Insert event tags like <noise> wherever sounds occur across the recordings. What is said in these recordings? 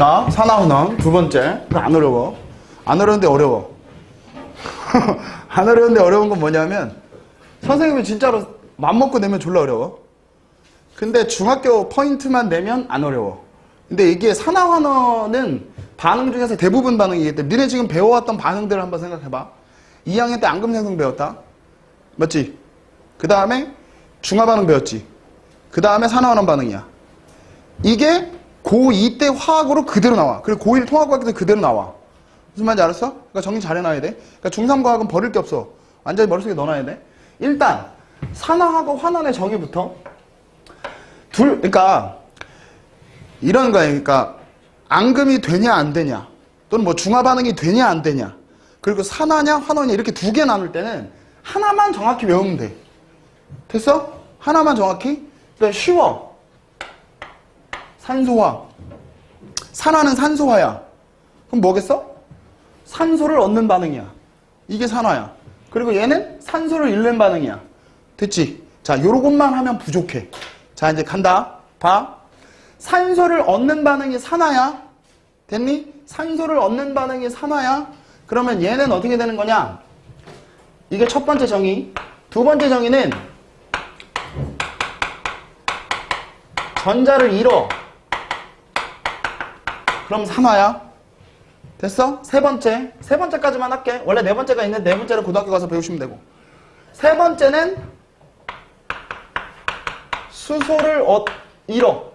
자, 산화환원 두 번째. 안 어려워. 안 어려운데 어려워. <laughs> 안 어려운데 어려운 건 뭐냐면 선생님이 진짜로 맘먹고 내면 졸라 어려워. 근데 중학교 포인트만 내면 안 어려워. 근데 이게 산화환원은 반응 중에서 대부분 반응이기 때문에 니네 지금 배워왔던 반응들을 한번 생각해봐. 2학년 때 앙금생성 배웠다. 맞지? 그 다음에 중화 반응 배웠지. 그 다음에 산화환원 반응이야. 이게 고2 때 화학으로 그대로 나와. 그리고 고1 통합과학에서 그대로 나와. 무슨 말인지 알았어? 그러니까 정리 잘 해놔야 돼. 그러니까 중3 과학은 버릴 게 없어. 완전히 머릿속에 넣어놔야 돼. 일단 산화하고 환원의 정의부터 둘, 그러니까 이런 거야. 그러니까 앙금이 되냐 안 되냐 또는 뭐 중화 반응이 되냐 안 되냐 그리고 산화냐 환원이냐 이렇게 두 개 나눌 때는 하나만 정확히 외우면 돼. 됐어? 하나만 정확히? 그러니까 쉬워. 산소화. 산화는 산소화야. 그럼 뭐겠어? 산소를 얻는 반응이야. 이게 산화야. 그리고 얘는 산소를 잃는 반응이야. 됐지? 자, 요것만 하면 부족해. 자, 이제 간다. 봐. 산소를 얻는 반응이 산화야. 됐니? 산소를 얻는 반응이 산화야. 그러면 얘는 어떻게 되는 거냐? 이게 첫 번째 정의. 두 번째 정의는 전자를 잃어. 그럼 산화야. 됐어? 세 번째. 세 번째까지만 할게. 원래 네 번째가 있는데 네 번째는 고등학교 가서 배우시면 되고. 세 번째는 수소를 얻, 잃어.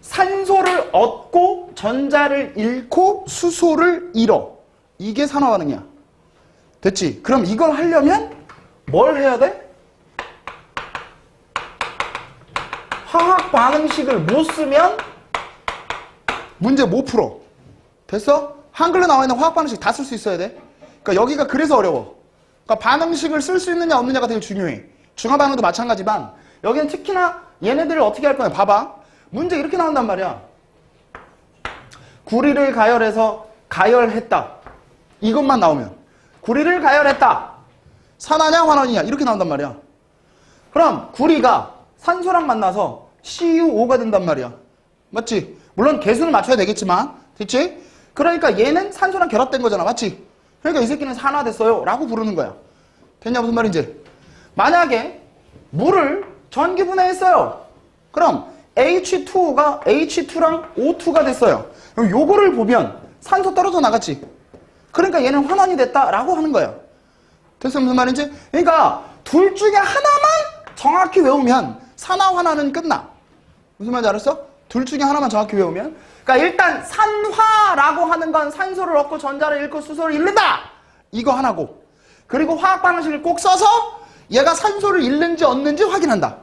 산소를 얻고 전자를 잃고 수소를 잃어. 이게 산화 반응이야. 됐지? 그럼 이걸 하려면 뭘 해야 돼? 반응식을 못 쓰면 문제 못 풀어. 됐어? 한글로 나와 있는 화학 반응식 다 쓸 수 있어야 돼. 그러니까 여기가 그래서 어려워. 그러니까 반응식을 쓸 수 있느냐 없느냐가 되게 중요해. 중화 반응도 마찬가지만 여기는 특히나 얘네들을 어떻게 할 거냐. 봐봐. 문제 이렇게 나온단 말이야. 구리를 가열해서 가열했다. 이것만 나오면 구리를 가열했다. 산화냐 환원이냐 이렇게 나온단 말이야. 그럼 구리가 산소랑 만나서 CuO가 된단 말이야. 맞지? 물론 개수는 맞춰야 되겠지만, 됐지? 그러니까 얘는 산소랑 결합된 거잖아. 맞지? 그러니까 이 새끼는 산화됐어요. 라고 부르는 거야. 됐냐? 무슨 말인지? 만약에 물을 전기분해했어요. 그럼 H2가 H2랑 O2가 됐어요. 그럼 요거를 보면 산소 떨어져 나갔지? 그러니까 얘는 환원이 됐다라고 하는 거야. 됐어? 무슨 말인지? 그러니까 둘 중에 하나만 정확히 외우면 산화 환화는 끝나. 무슨 말인지 알았어? 둘 중에 하나만 정확히 외우면. 그러니까 일단 산화라고 하는 건 산소를 얻고 전자를 잃고 수소를 잃는다. 이거 하나고. 그리고 화학 반응식을 꼭 써서 얘가 산소를 잃는지 얻는지 확인한다.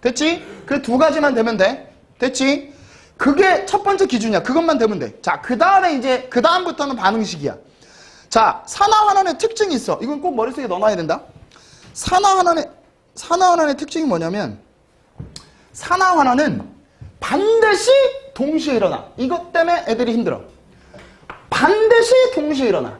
됐지? 그 두 가지만 되면 돼. 됐지? 그게 첫 번째 기준이야. 그것만 되면 돼. 자, 그 다음에 이제, 그 다음부터는 반응식이야. 자, 산화환원의 특징이 있어. 이건 꼭 머릿속에 넣어놔야 된다. 산화환원의, 산화환원의 특징이 뭐냐면, 산화환원은 반드시 동시에 일어나. 이것 때문에 애들이 힘들어. 반드시 동시에 일어나.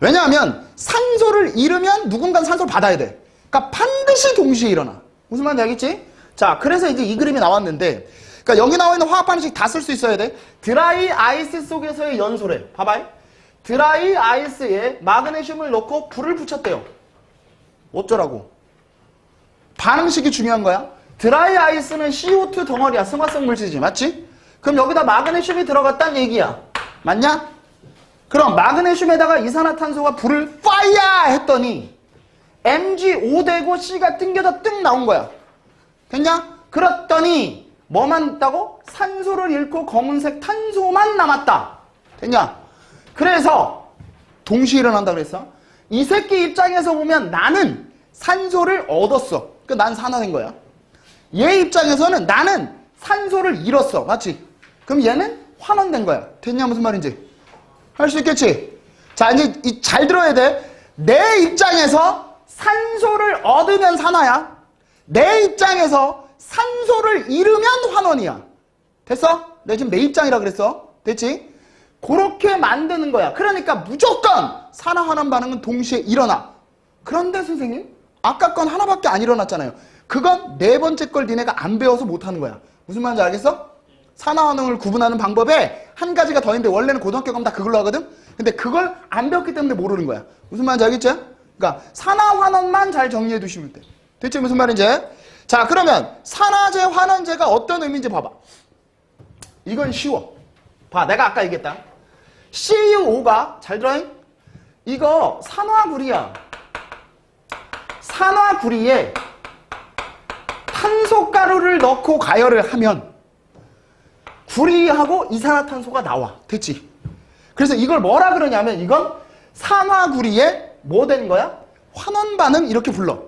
왜냐하면 산소를 잃으면 누군가 산소를 받아야 돼. 그러니까 반드시 동시에 일어나. 무슨 말인지 알겠지? 자, 그래서 이제 이 그림이 나왔는데, 그러니까 여기 나와 있는 화학 반응식 다 쓸 수 있어야 돼. 드라이 아이스 속에서의 연소래. 봐봐요. 드라이 아이스에 마그네슘을 넣고 불을 붙였대요. 어쩌라고? 반응식이 중요한 거야. 드라이 아이스는 CO2 덩어리야. 승화성 물질이지. 맞지? 그럼 여기다 마그네슘이 들어갔다는 얘기야. 맞냐? 그럼 마그네슘에다가 이산화탄소가 불을 파이야 했더니 Mg5 되고 C가 땡겨져 뜩 나온 거야. 됐냐? 그랬더니 뭐만 있다고? 산소를 잃고 검은색 탄소만 남았다. 됐냐? 그래서 동시에 일어난다 그랬어. 이 새끼 입장에서 보면 나는 산소를 얻었어. 그난 산화된 거야. 얘 입장에서는 나는 산소를 잃었어. 맞지? 그럼 얘는 환원된 거야. 됐냐? 무슨 말인지? 할 수 있겠지? 자, 이제 이- 잘 들어야 돼. 내 입장에서 산소를 얻으면 산화야. 내 입장에서 산소를 잃으면 환원이야. 됐어? 내가 지금 내 입장이라 그랬어. 됐지? 그렇게 만드는 거야. 그러니까 무조건 산화 환원 반응은 동시에 일어나. 그런데 선생님, 아까 건 하나밖에 안 일어났잖아요. 그건 네 번째 걸 니네가 안 배워서 못 하는 거야. 무슨 말인지 알겠어? 산화환원을 구분하는 방법에 한 가지가 더 있는데 원래는 고등학교 가면 다 그걸로 하거든? 근데 그걸 안 배웠기 때문에 모르는 거야. 무슨 말인지 알겠죠? 그러니까 산화환원만 잘 정리해 두시면 돼. 대체 무슨 말인지? 자 그러면 산화제, 환원제가 어떤 의미인지 봐봐. 이건 쉬워. 봐, 내가 아까 얘기했다. CU5가 잘 들어잉? 이거 산화구리야. 산화구리에 탄소가루를 넣고 가열을 하면 구리하고 이산화탄소가 나와. 됐지? 그래서 이걸 뭐라 그러냐면 이건 산화구리에 뭐된 거야? 환원 반응 이렇게 불러.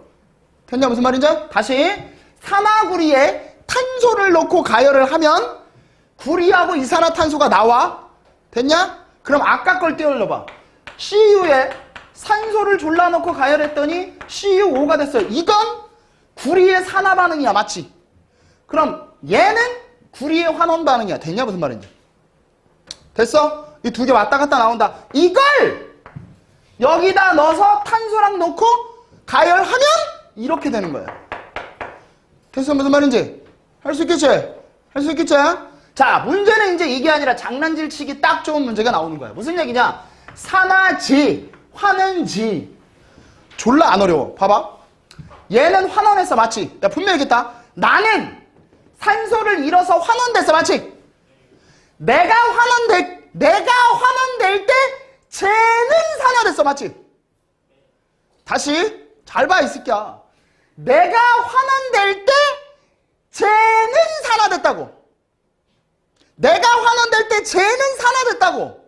됐냐 무슨 말인지? 다시 산화구리에 탄소를 넣고 가열을 하면 구리하고 이산화탄소가 나와. 됐냐? 그럼 아까 걸 떼올려 봐. CU에 산소를 졸라 넣고 가열했더니 CU5가 됐어요. 이건 구리의 산화 반응이야. 맞지? 그럼 얘는 구리의 환원 반응이야. 됐냐? 무슨 말인지. 됐어? 이 두 개 왔다 갔다 나온다. 이걸 여기다 넣어서 탄소랑 넣고 가열하면 이렇게 되는 거야. 됐어? 무슨 말인지? 할 수 있겠지? 할 수 있겠지? 자, 문제는 이제 이게 아니라 장난질 치기 딱 좋은 문제가 나오는 거야. 무슨 얘기냐? 산화지, 환원지. 졸라 안 어려워. 봐봐. 얘는 환원했어. 맞지? 야, 분명히 얘기했다. 나는 산소를 잃어서 환원됐어. 맞지? 내가 환원될, 내가 환원될 때 쟤는 산화됐어. 맞지? 다시 잘 봐, 이 새끼야. 내가 환원될 때 쟤는 산화됐다고. 내가 환원될 때 쟤는 산화됐다고.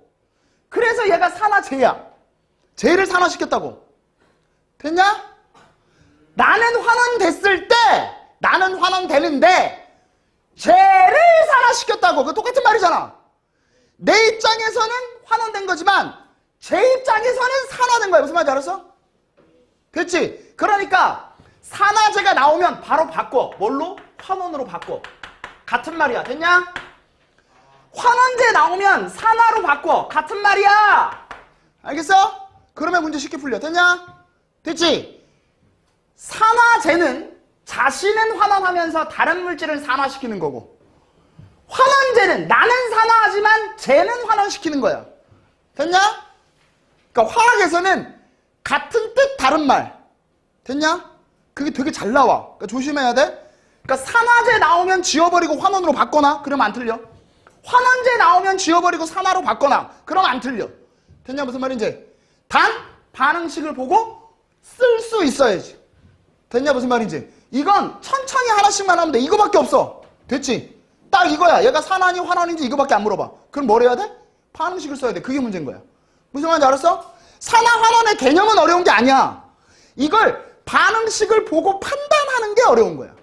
그래서 얘가 산화제야. 쟤를 산화시켰다고. 됐냐? 나는 환원됐을 때 나는 환원되는데 쟤를 산화시켰다고. 그 똑같은 말이잖아. 내 입장에서는 환원된 거지만 제 입장에서는 산화된 거야. 무슨 말인지 알았어? 됐지? 그러니까 산화제가 나오면 바로 바꿔. 뭘로? 환원으로 바꿔. 같은 말이야. 됐냐? 환원제 나오면 산화로 바꿔. 같은 말이야. 알겠어? 그러면 문제 쉽게 풀려. 됐냐? 됐지? 산화제는 자신은 환원하면서 다른 물질을 산화시키는 거고 환원제는 나는 산화하지만 쟤는 환원시키는 거야. 됐냐? 그러니까 화학에서는 같은 뜻 다른 말. 됐냐? 그게 되게 잘 나와. 그러니까 조심해야 돼. 그러니까 산화제 나오면 지워버리고 환원으로 바꿔놔. 그러면 안 틀려. 환원제 나오면 지워버리고 산화로 바꿔놔. 그럼 안 틀려. 됐냐 무슨 말인지. 단 반응식을 보고 쓸 수 있어야지. 됐냐 무슨 말인지. 이건 천천히 하나씩만 하면 돼. 이거밖에 없어. 됐지? 딱 이거야. 얘가 산화니 환원인지 이거밖에 안 물어봐. 그럼 뭘 해야 돼? 반응식을 써야 돼. 그게 문제인 거야. 무슨 말인지 알았어? 산화 환원의 개념은 어려운 게 아니야. 이걸 반응식을 보고 판단하는 게 어려운 거야.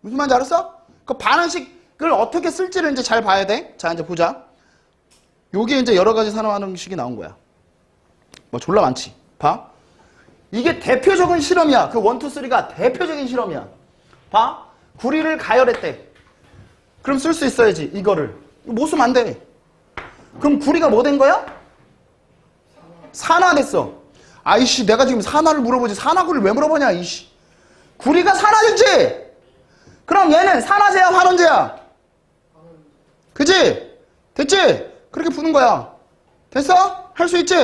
무슨 말인지 알았어? 그 반응식을 어떻게 쓸지를 이제 잘 봐야 돼. 자, 이제 보자. 요게 이제 여러 가지 산화 반응식이 나온 거야. 뭐 졸라 많지. 봐. 이게 대표적인 실험이야. 그 원투 쓰리가 대표적인 실험이야. 봐. 구리를 가열했대. 그럼 쓸 수 있어야지. 이거를. 쓰면 안 돼. 그럼 구리가 뭐 된 거야? 산화됐어. 아이씨, 내가 지금 산화를 물어보지. 산화구리를 왜 물어보냐, 이씨. 구리가 산화됐지? 그럼 얘는 산화제야, 환원제야? 그지? 됐지? 그렇게 푸는 거야. 됐어? 할 수 있지?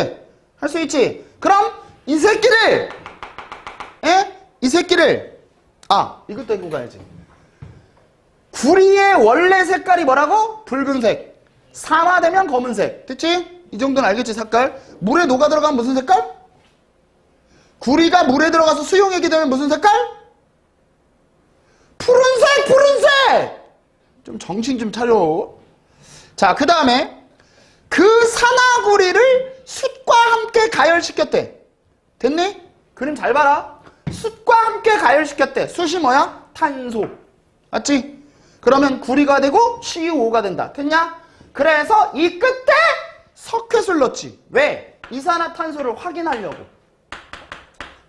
할 수 있지? 그럼 이 새끼를, 에? 이 새끼를, 아, 이것도 읽고 가야지. 구리의 원래 색깔이 뭐라고? 붉은색. 산화되면 검은색. 됐지? 이 정도는 알겠지, 색깔? 물에 녹아 들어가면 무슨 색깔? 구리가 물에 들어가서 수용액이 되면 무슨 색깔? 푸른색, 푸른색! 좀 정신 좀 차려. 자, 그 다음에 그 산화구리를 숯과 함께 가열시켰대. 됐니? 그림 잘 봐라. 숯과 함께 가열시켰대. 숯이 뭐야? 탄소. 맞지? 그러면 구리가 되고 CU5가 된다. 됐냐? 그래서 이 끝에 석회수를 넣지. 왜? 이산화탄소를 확인하려고.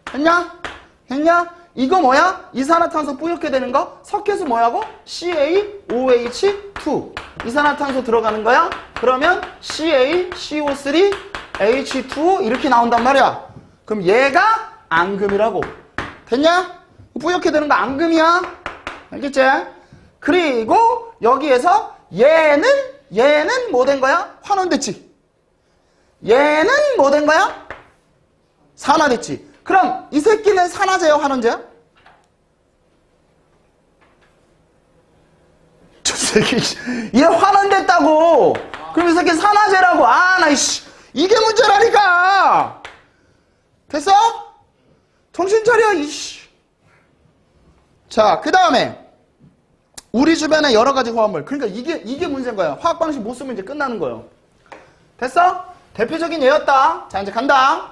됐냐? 됐냐? 이거 뭐야? 이산화탄소 뿌옇게 되는 거? 석회수 뭐야고? CaOH2. 이산화탄소 들어가는 거야? 그러면 CaCO3, H2O 이렇게 나온단 말이야. 그럼 얘가 앙금이라고. 됐냐? 뿌옇게 되는 거 앙금이야. 알겠지? 그리고 여기에서 얘는 얘는 뭐 된 거야? 환원됐지. 얘는 뭐 된 거야? 산화됐지. 그럼 이 새끼는 산화제야, 환원제야? <laughs> 저 새끼 씨, 얘 환원됐다고. 그럼 이 새끼 산화제라고. 아, 나 이씨. 이게 문제라니까. 됐어? 정신 차려, 이씨. 자, 그 다음에 우리 주변에 여러 가지 화합물. 그러니까 이게 이게 문제인 거야. 화학 방식 못 쓰면 이제 끝나는 거예요. 됐어? 대표적인 예였다. 자, 이제 간다.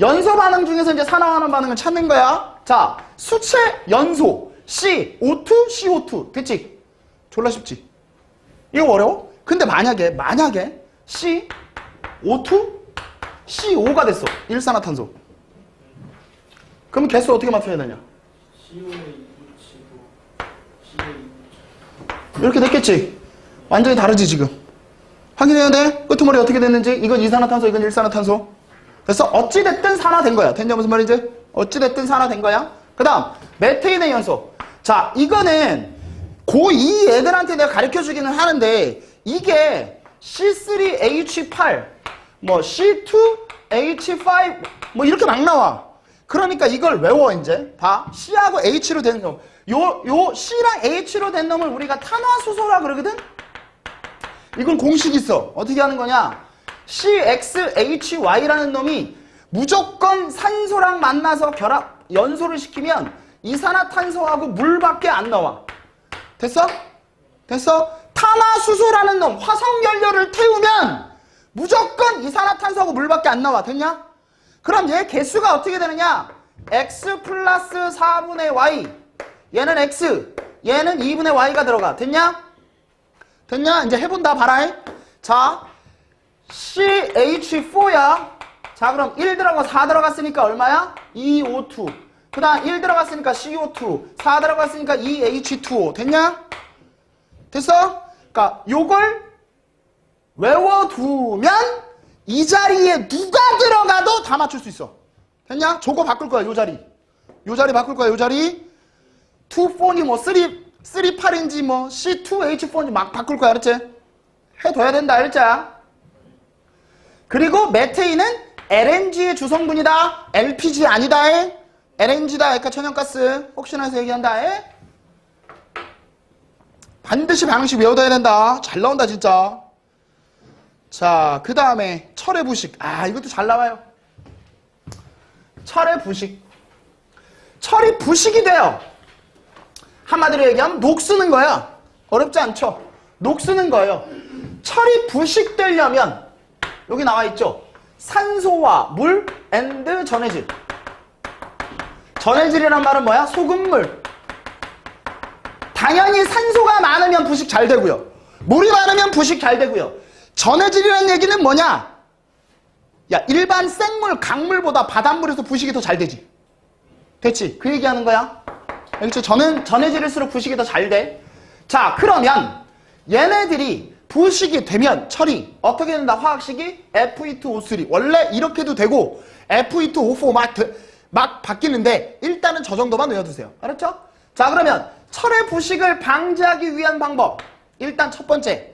연소 반응 중에서 이제 산화하는 반응을 찾는 거야. 자, 수체 연소 C, O2, CO2. 됐지? 졸라 쉽지? 이거 어려워? 근데 만약에 만약에 C, O2, CO5가 됐어. 일산화탄소. 그럼 개수 어떻게 맞춰야 되냐? 이렇게 됐겠지? 완전히 다르지 지금. 확인해야 돼? 끄트머리 어떻게 됐는지? 이건 이산화탄소 이건 일산화탄소. 그래서 어찌됐든 산화된 거야. 됐냐 무슨 말인지? 어찌됐든 산화된 거야. 그 다음 메테인의 연소. 자 이거는 고2 애들한테 내가 가르쳐 주기는 하는데 이게 C3H8 뭐 C2H5 뭐 이렇게 막 나와 그러니까 이걸 외워 이제 봐 C하고 H로 된 놈. 요, 요 C랑 H로 된 놈을 우리가 탄화수소라 그러거든? 이건 공식 있어. 어떻게 하는 거냐? CXHY라는 놈이 무조건 산소랑 만나서 결합, 연소를 시키면 이산화탄소하고 물밖에 안 나와. 됐어? 됐어? 탄화수소라는 놈, 화성연료를 태우면 무조건 이산화탄소하고 물밖에 안 나와. 됐냐? 그럼 얘 개수가 어떻게 되느냐? x 플러스 4분의 y. 얘는 x, 얘는 2분의 y가 들어가. 됐냐? 됐냐? 이제 해본다, 봐라. 자, CH4야. 자, 그럼 1 들어가 4 들어갔으니까 얼마야? 2O2. 그 다음 1 들어갔으니까 CO2. 4 들어갔으니까 2H2O. 됐냐? 됐어? 그니까 요걸 외워두면 이 자리에 누가 들어가도 다 맞출 수 있어. 됐냐? 저거 바꿀 거야, 요 자리. 요 자리 바꿀 거야, 요 자리. 2, 4니 뭐 3, 3, 8인지 뭐 C2H4인지 막 바꿀 거야, 알았지? 해둬야 된다, 알았지? 그리고 메테인은 LNG의 주성분이다. LPG 아니다. LNG다, 에카 천연가스. 혹시나 해서 얘기한다. 에? 반드시 방식 외워둬야 된다. 잘 나온다, 진짜. 자, 그 다음에 철의 부식. 아, 이것도 잘 나와요. 철의 부식. 철이 부식이 돼요. 한마디로 얘기하면 녹 쓰는 거야. 어렵지 않죠? 녹 쓰는 거예요. 철이 부식되려면 여기 나와 있죠. 산소와 물 앤드 전해질. 전해질이란 말은 뭐야? 소금물. 당연히 산소가 많으면 부식 잘 되고요. 물이 많으면 부식 잘 되고요. 전해질이라는 얘기는 뭐냐? 야, 일반 생물, 강물보다 바닷물에서 부식이 더 잘 되지. 됐지? 그 얘기하는 거야. 알겠죠? 저는 전해질일수록 부식이 더 잘 돼. 자, 그러면 얘네들이 부식이 되면 철이 어떻게 된다? 화학식이 Fe2O3. 원래 이렇게도 되고 Fe2O4 막, 되- 막 바뀌는데 일단은 저 정도만 외워두세요. 알았죠? 자, 그러면 철의 부식을 방지하기 위한 방법. 일단 첫 번째.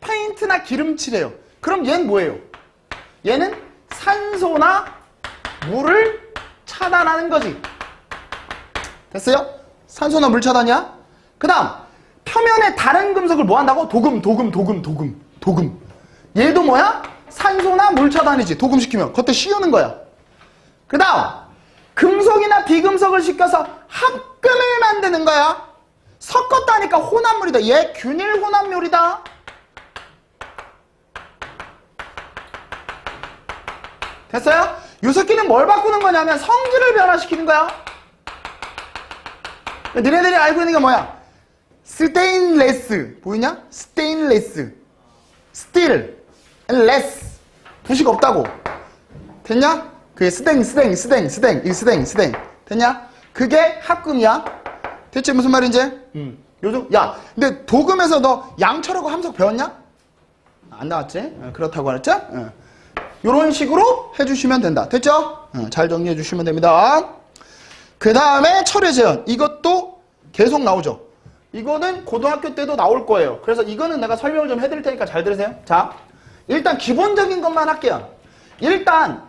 페인트나 기름칠해요. 그럼 얘는 뭐예요? 얘는 산소나 물을 차단하는 거지. 됐어요? 산소나 물 차단이야? 그 다음, 표면에 다른 금속을 뭐 한다고? 도금, 도금, 도금, 도금, 도금. 얘도 뭐야? 산소나 물 차단이지. 도금시키면. 그때 씌우는 거야. 그 다음, 금속이나 비금속을 시켜서 합금을 만드는 거야. 섞었다니까 혼합물이다. 얘 균일 혼합물이다. 됐어요? 요 새끼는 뭘 바꾸는 거냐면 성질을 변화시키는 거야. 너네들이 알고 있는 게 뭐야? 스테인레스 보이냐? 스테인레스 스틸 레스 부식 없다고 됐냐? 그게 스댕 스댕 스댕 스댕 이 스댕 스댕 됐냐? 그게 합금이야 됐지 무슨 말인지? 음. 요즘 야 근데 도금에서 너 양철하고 함석 배웠냐? 안 나왔지? 어, 그렇다고 알았죠? 어. 이런 식으로 해주시면 된다 됐죠? 어, 잘 정리해 주시면 됩니다 그 다음에 철의 재현 이것도 계속 나오죠 이거는 고등학교 때도 나올 거예요. 그래서 이거는 내가 설명을 좀 해드릴 테니까 잘 들으세요. 자, 일단 기본적인 것만 할게요. 일단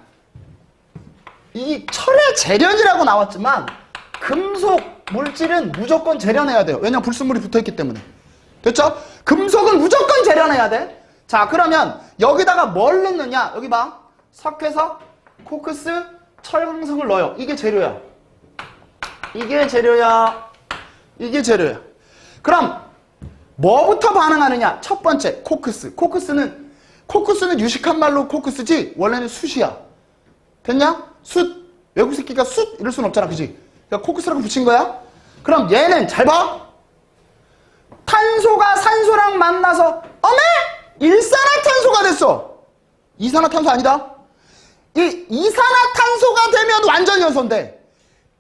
이 철의 재련이라고 나왔지만 금속 물질은 무조건 재련해야 돼요. 왜냐면 불순물이 붙어있기 때문에. 됐죠? 금속은 무조건 재련해야 돼. 자, 그러면 여기다가 뭘 넣느냐? 여기 봐. 석회석, 코크스, 철광석을 넣어요. 이게 재료야. 이게 재료야. 이게 재료야. 그럼 뭐부터 반응하느냐? 첫 번째, 코크스. 코크스는 코크스는 유식한 말로 코크스지 원래는 숯이야. 됐냐? 숯. 외국 새끼가 숯 이럴 순 없잖아. 그지? 그러니까 코크스라고 붙인 거야. 그럼 얘는 잘 봐. 탄소가 산소랑 만나서 어메 일산화탄소가 됐어. 이산화탄소 아니다. 이 이산화탄소가 되면 완전 연소인데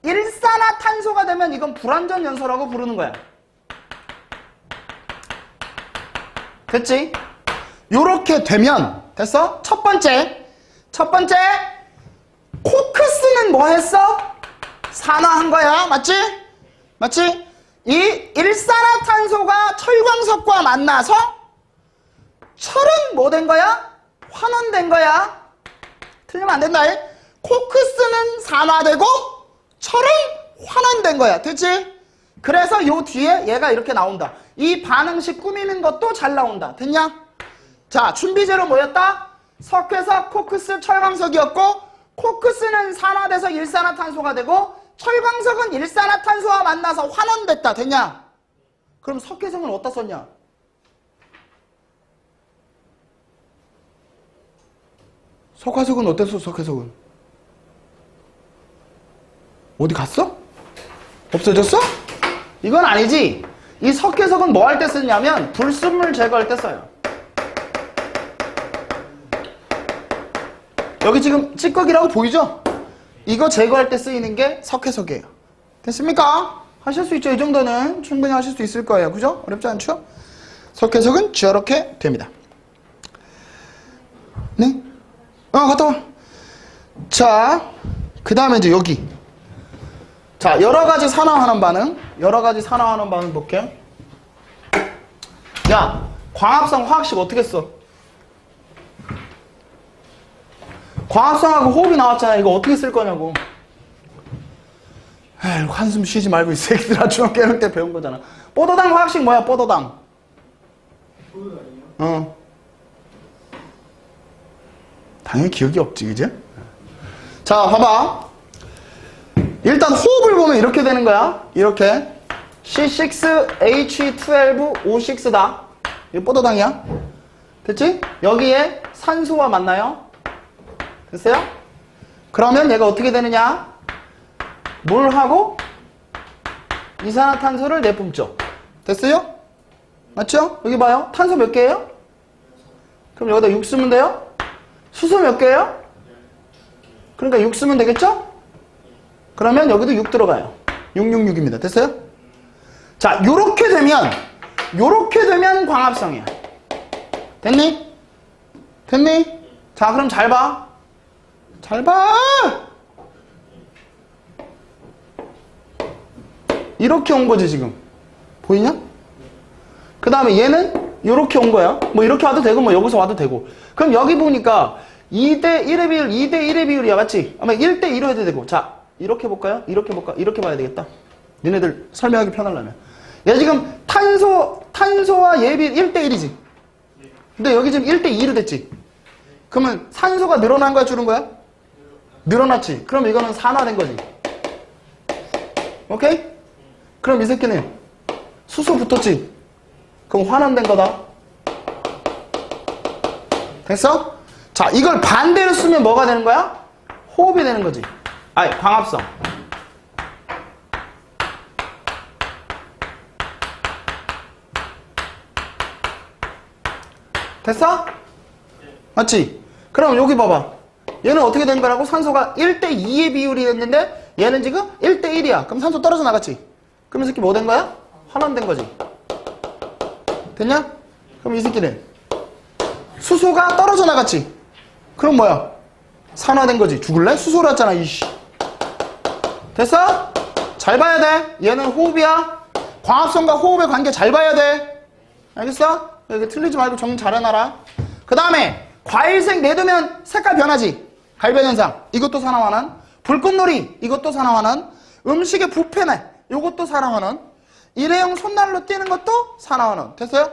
일산화탄소가 되면 이건 불완전 연소라고 부르는 거야. 됐지? 요렇게 되면 됐어? 첫 번째 첫 번째 코크스는 뭐 했어? 산화한 거야 맞지? 맞지? 이 일산화탄소가 철광석과 만나서 철은 뭐 된 거야? 환원된 거야 틀리면 안 된다 이. 코크스는 산화되고 철은 환원된 거야 됐지? 그래서 요 뒤에 얘가 이렇게 나온다 이 반응식 꾸미는 것도 잘 나온다 됐냐? 자, 준비제로 뭐였다? 석회석, 코크스, 철광석이었고 코크스는 산화돼서 일산화탄소가 되고 철광석은 일산화탄소와 만나서 환원됐다. 됐냐? 그럼 석회석은 어디다 썼냐? 석화석은 어땠어, 석회석은? 어디 갔어? 없어졌어? 이건 아니지. 이 석회석은 뭐 할 때 쓰냐면 불순물 제거할 때 써요. 여기 지금 찌꺼기라고 보이죠? 이거 제거할 때 쓰이는 게 석회석이에요. 됐습니까? 하실 수 있죠? 이 정도는 충분히 하실 수 있을 거예요. 그죠? 어렵지 않죠? 석회석은 저렇게 됩니다. 네? 어, 갔다 와. 자, 그 다음에 이제 여기. 자, 여러 가지 산화하는 반응. 여러 가지 산화하는 반응 볼게요. 야, 광합성 화학식 어떻게 써? 광합성하고 호흡이 나왔잖아. 이거 어떻게 쓸 거냐고. 에이, 한숨 쉬지 말고 이 새끼들아 중학교 1학년 때 배운 거잖아. 뽀도당 화학식 뭐야? 뽀도당. 어. 당연히 기억이 없지, 그지? 자, 봐봐. 일단 호흡을 보면 이렇게 되는 거야. 이렇게. C6H12O6다. 이거 뽀도당이야. 됐지? 여기에 산소와 만나요. 됐어요? 그러면 얘가 어떻게 되느냐? 물하고 이산화탄소를 내뿜죠. 됐어요? 맞죠? 여기 봐요. 탄소 몇 개예요? 그럼 여기다 6 쓰면 돼요? 수소 몇 개예요? 그러니까 6 쓰면 되겠죠? 그러면 여기도 6 들어가요. 666입니다. 됐어요? 자, 요렇게 되면 요렇게 되면 광합성이야. 됐니? 됐니? 자, 그럼 잘 봐. 잘 봐! 이렇게 온 거지, 지금. 보이냐? 그 다음에 얘는 이렇게 온 거야. 뭐 이렇게 와도 되고, 뭐 여기서 와도 되고. 그럼 여기 보니까 2대 1의 비율, 2대 1의 비율이야, 맞지? 아마 1대 2로 해도 되고. 자, 이렇게 볼까요? 이렇게 볼까? 이렇게 봐야 되겠다. 니네들 설명하기 편하려면. 얘 지금 탄소, 탄소와 예비 1대 1이지. 근데 여기 지금 1대 2로 됐지. 그러면 산소가 늘어난 거야, 줄은 거야? 늘어났지. 그럼 이거는 산화된 거지. 오케이? 그럼 이 새끼는 수소 붙었지. 그럼 환원된 거다. 됐어? 자, 이걸 반대로 쓰면 뭐가 되는 거야? 호흡이 되는 거지. 아니, 광합성. 됐어? 맞지? 그럼 여기 봐봐. 얘는 어떻게 된 거라고? 산소가 1대 2의 비율이 됐는데 얘는 지금 1대 1이야. 그럼 산소 떨어져 나갔지? 그럼 이 새끼 뭐 된 거야? 환원된 거지. 됐냐? 그럼 이 새끼는 수소가 떨어져 나갔지? 그럼 뭐야? 산화된 거지. 죽을래? 수소랐잖아, 이씨. 됐어? 잘 봐야 돼. 얘는 호흡이야. 광합성과 호흡의 관계 잘 봐야 돼. 알겠어? 여기 틀리지 말고 정리 잘 해놔라. 그 다음에 과일색 내두면 색깔 변하지. 갈변 현상. 이것도 산화환원. 불꽃놀이. 이것도 산화환원. 음식의 부패네. 이것도 산화환원. 일회용 손난로 띄는 것도 산화환원. 됐어요?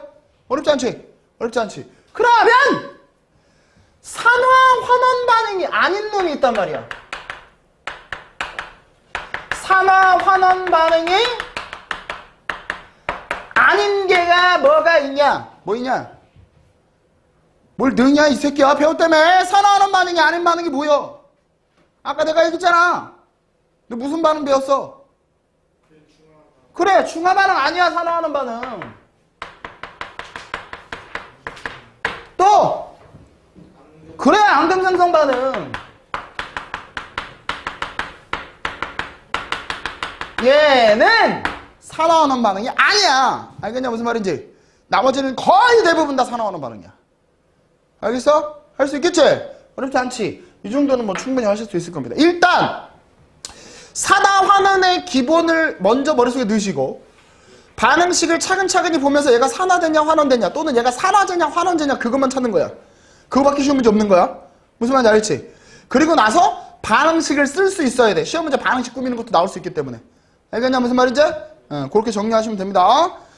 어렵지 않지? 어렵지 않지? 그러면 산화 환원 반응이 아닌 놈이 있단 말이야. 산화 환원 반응이 아닌 게가 뭐가 있냐? 뭐 있냐? 뭘 넣냐 이 새끼야 배웠다며 산화환원 반응이 아닌 반응이 뭐야? 아까 내가 얘기했잖아 너 무슨 반응 배웠어? 그래 중화 반응 아니야 산화환원 반응 또 그래 안경상성 반응 얘는 산화환원 반응이 아니야. 알겠냐 무슨 말인지? 나머지는 거의 대부분 다 산화환원 반응이야. 알겠어? 할 수 있겠지? 어렵지 않지? 이 정도는 뭐 충분히 하실 수 있을 겁니다. 일단 산화환원의 기본을 먼저 머릿속에 넣으시고 반응식을 차근차근히 보면서 얘가 산화되냐 환원되냐 또는 얘가 산화제냐 환원제냐 그것만 찾는 거야. 그거밖에 쉬운 문제 없는 거야. 무슨 말인지 알겠지? 그리고 나서 반응식을 쓸 수 있어야 돼. 시험 문제 반응식 꾸미는 것도 나올 수 있기 때문에. 알겠냐 무슨 말인지? 어, 그렇게 정리하시면 됩니다.